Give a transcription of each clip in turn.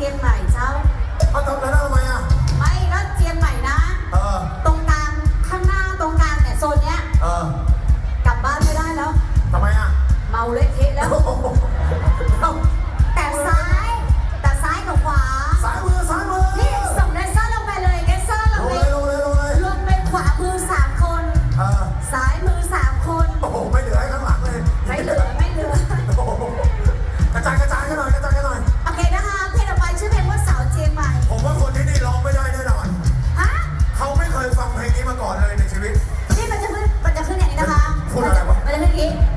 ชียงใหม่เจ้า เอาจบแล้นะ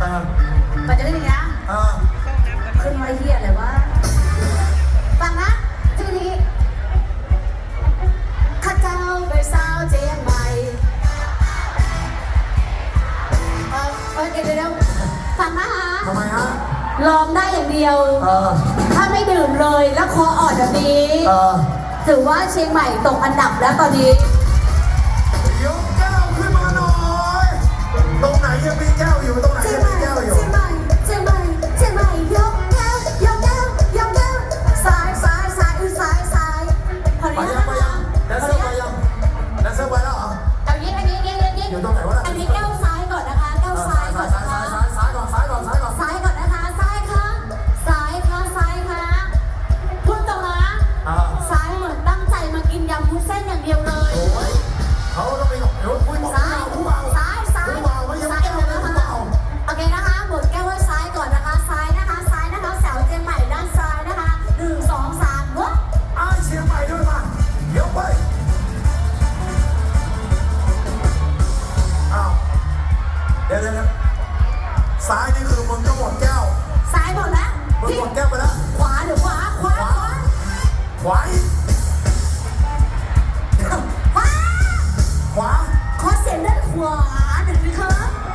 กันจะได้ยังขึ้นมาเฮียเลยวะฟังนะทีนี้ข้าเจ้าเป็นสาวเจียงใหม่เออเออเดี๋ยวเดี๋ยวฟังนะฮะทำไมฮะลองได้อย่างเดียวถ้าไม่ดื่มเลยแล้วคออ่อนแบบนี้ถือว่าเชียงใหม่ตกอันดับแล้วตอนนี้ 要不一定东南亚不一定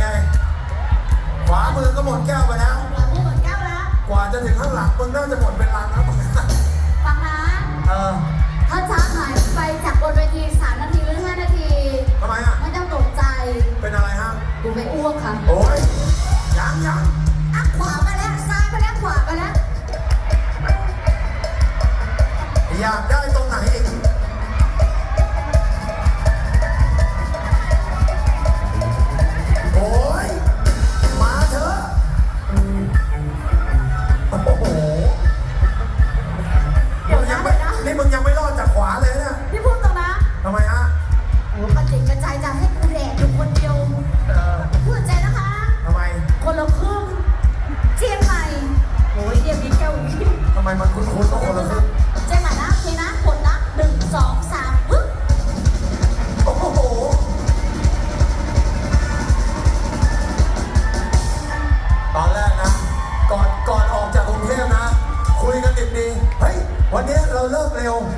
ไง ขวามือก็หมดแก้วไปแล้ว เราหมดแก้วแล้วกว่าจะถึงข้างหลังมันน่าจะหมดเป็นลังแล้วฟังนะเออถ้าช้าหายไปจากบนเวทีสามนาทีหรือห้านาที ทำไมอะ ไม่ต้องตกใจเป็นอะไรฮะ กูไม่อ้วกค่ะโอ้ยยังยังขวามาแล้วซ้ายมาแล้วขวามาแล้วอยากได้ตรงไหนอีก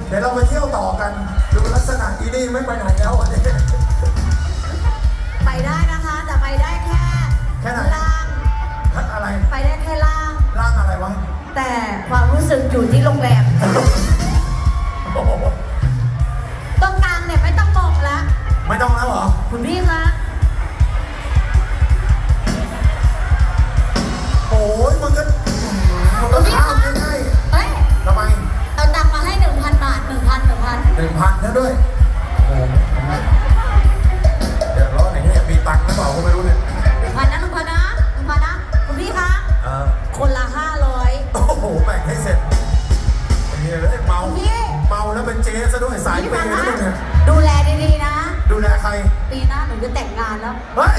เดี๋ยวเราไปเที่ยวต่อกัน ดูลักษณะอีนี่ไม่ไปไหนแล้วไปได้นะคะ แต่ไปได้แค่แค่ไหน ล่างอะไร ไปได้แค่ล่างล่างอะไรวะ แต่ความรู้สึกอยู่ที่โรงแรมตรงกลางเนี่ยไม่ต้องบอกแล้วไม่ต้องแล้วเหรอ คุณพี่คะายไปฟังนะดูแลดีๆนะ ดูแลใคร ปีหน้าหนูจะแต่งงานแล้ว เฮ้ย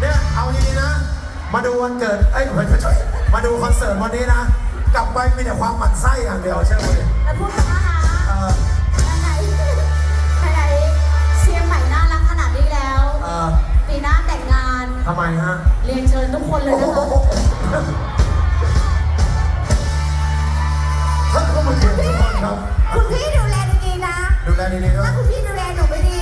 เนี่ยเอาดีๆนะ มาดูวันเกิด เอ้ยไม่ใมาดูคอนเสิร์ตวันนี้นะ กลับไปมีแต่ความหมั่นไส้อย่างเดียวใช่ไหมแล้วพูดกันนะเอะไรอะไรเชียงใหม่น่ารักขนาดนี้แล้วปีหน้า ทำไมฮะ เรียนเชิญทุกคนเลยนะคะท่านเข้ามาเกี่ยทุกคนครับ คุณพี่ดูแลดีๆนะ ดูแลดีๆนะ ถ้าคุณพี่ดูแลหนูไปดี